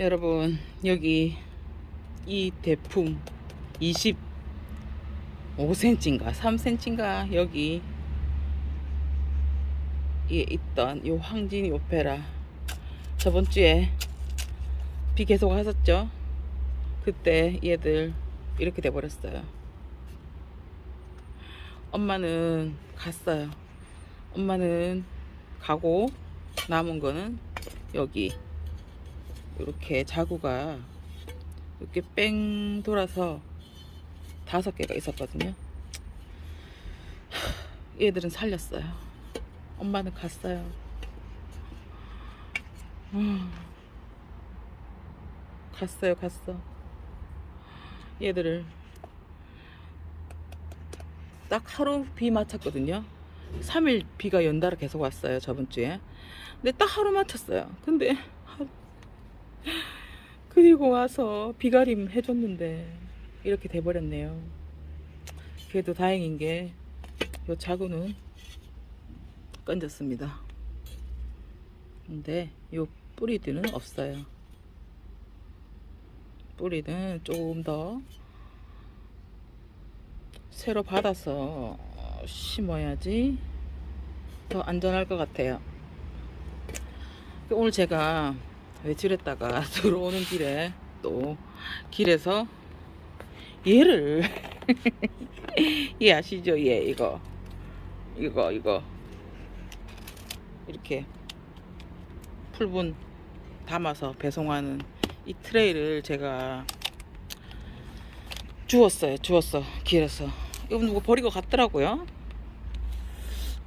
여러분 여기 이 대풍 25cm인가 3cm인가 여기 에 있던 요 황진이 오페라. 저번 주에 비 계속 왔었죠? 그때 얘들 이렇게 돼 버렸어요. 엄마는 갔어요. 엄마는 가고 남은 거는 여기 이렇게 자구가 이렇게 뺑 돌아서 다섯 개가 있었거든요. 하, 얘들은 살렸어요. 엄마는 갔어요. 음, 갔어요, 갔어. 얘들을 딱 하루 비 맞췄거든요. 3일 비가 연달아 계속 왔어요, 저번 주에. 근데 딱 하루 맞췄어요. 근데 하- 그리고 와서 비가림 해줬는데 이렇게 돼버렸네요. 그래도 다행인 게 요 자구는 건졌습니다. 근데 요 뿌리들은 없어요. 뿌리는 조금 더 새로 받아서 심어야지 더 안전할 것 같아요. 오늘 제가 외출했다가 들어오는 길에 또 길에서 얘를 얘 아시죠? 얘 이거 이거 이거 이렇게 풀분 담아서 배송하는 이 트레이를 제가 주웠어요. 주웠어 길에서 이거 누구 버리고 갔더라고요.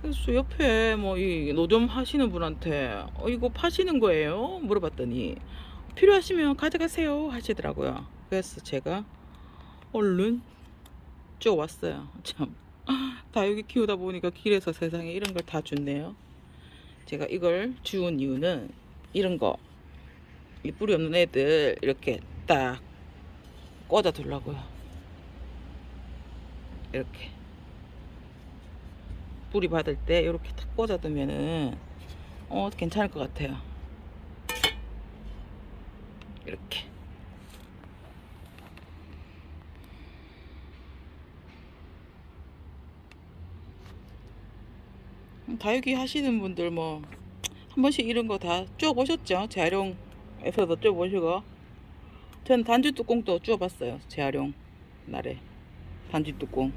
그래서 옆에 뭐 이 노점 하시는 분한테 어, 이거 파시는 거예요? 물어봤더니 필요하시면 가져가세요 하시더라고요. 그래서 제가 얼른 쭉 왔어요. 참 다육이 키우다 보니까 길에서 세상에 이런 걸 다 줬네요. 제가 이걸 주운 이유는 이런 거, 이 뿌리 없는 애들 이렇게 딱 꽂아 두려고요. 이렇게. 뿌리 받을 때 이렇게 탁 꽂아두면은 어 괜찮을 것 같아요. 이렇게. 다육이 하시는 분들 뭐 한 번씩 이런 거다쪼 보셨죠? 재활용에서도 쪼 보시고 전 단지 뚜껑도 쪼 봤어요. 재활용 날에 단지 뚜껑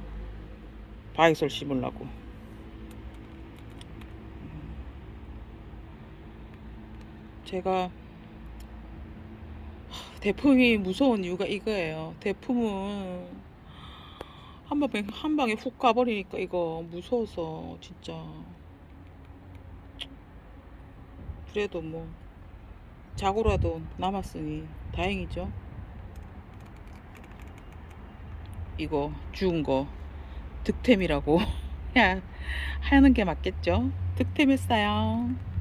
바이솔 심으려고. 제가 하, 대품이 무서운 이유가 이거예요. 대품은 한 방에 한 방에 훅 가버리니까 이거 무서워서 진짜 그래도 뭐 자고라도 남았으니 다행이죠. 이거 주운 거 득템이라고 야 하는 게 맞겠죠? 득템했어요.